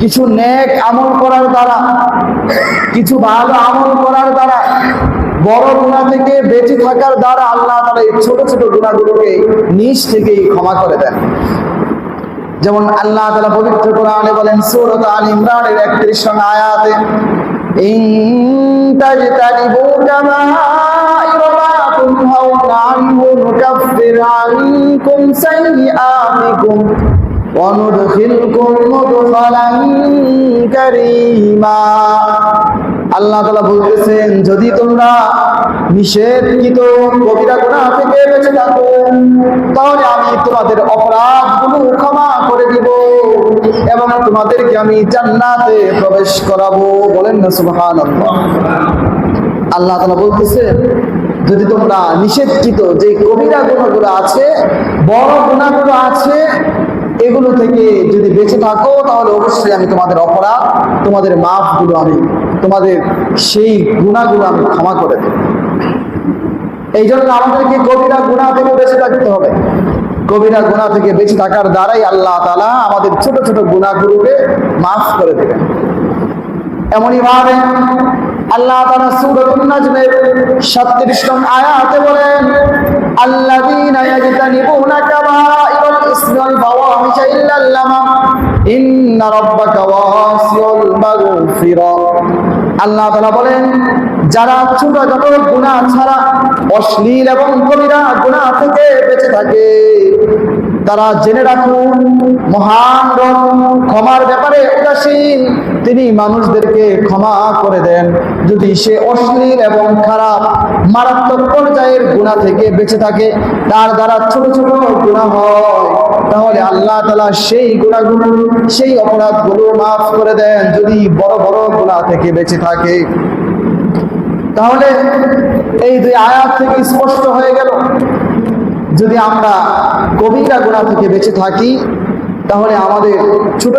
কিছু নেক আমল করার দ্বারা, কিছু ভালো আমল করার দ্বারা, বড় গুণা থেকে বেঁচে থাকার দ্বারা আল্লাহ তারা এই ছোট ছোট গুণাগুলোকে নিজ থেকেই ক্ষমা করে দেন। যেমন আল্লাহ তালা পবিত্র কোরআনে বলেন, সূরাত আল ইমরানের 31 নং আয়াতে, ইন সাইয়্যাতিকুম ওয়া নুদখিলকুম আল্লাহ তাআলা বলতেছেন, যদি তোমরা নিষেধকৃত কবিরা থেকে বেঁচে থাকো, তাহলে আমি তোমাদের অপরাধগুলো ক্ষমা করে দিব এবং তোমাদেরকে আমি জান্নাতে প্রবেশ করাবো। বলেন না, সুবহানাল্লাহ। আল্লাহ তাআলা বলতেছেন, যদি তোমরা নিষেধকৃত যে কবিরা গুণাগুলো আছে, বড় গুণাগুলো আছে এগুলো থেকে যদি বেঁচে থাকো, তাহলে অবশ্যই আমি তোমাদের অপরাধ, তোমাদের মাফগুলো আমি, তোমাদের সেই গুণাগুলো আমি ক্ষমা করে দেব। এই জন্য আমাদেরকে কবিরা গুণা থেকে বেঁচে থাকতে হবে। কবিরা গুণা থেকে বেঁচে থাকার দ্বারাই আল্লাহ তালা আমাদের ছোট ছোট গুণাগুলোকে মাফ করে দেবেন। এমনই ভাবে আল্লাহ সূরাতুন নাজমের 37 নং আয়াতে বলেন, আল্লাযীনা আল্লাহ বলেন, যারা ছাড়া অশ্লীল এবং কবিরা থেকে বেঁচে থাকে, তারা জেনে রাখুন, মহান ক্ষমার ব্যাপারে উদাসীন, তিনি মানুষদেরকে ক্ষমা করে দেন। যদি সে অশ্লীল এবং খারাপ, মারাত্মক পর্যায়ের গুণা থেকে বেঁচে থাকে, তার দ্বারা ছোট ছোট গুণা হয়। তাহলে আল্লাহ তালা সেই গুণাগুলো সেই অপরাধগুলো মাফ করে দেন যদি বড় বড় গুণা থেকে বেঁচে থাকে। তাহলে এই দুই আয়াত থেকে স্পষ্ট হয়ে গেল, যদি আমরা কবিতা গুণা থেকে বেঁচে থাকি, তাহলে আমাদের ছোট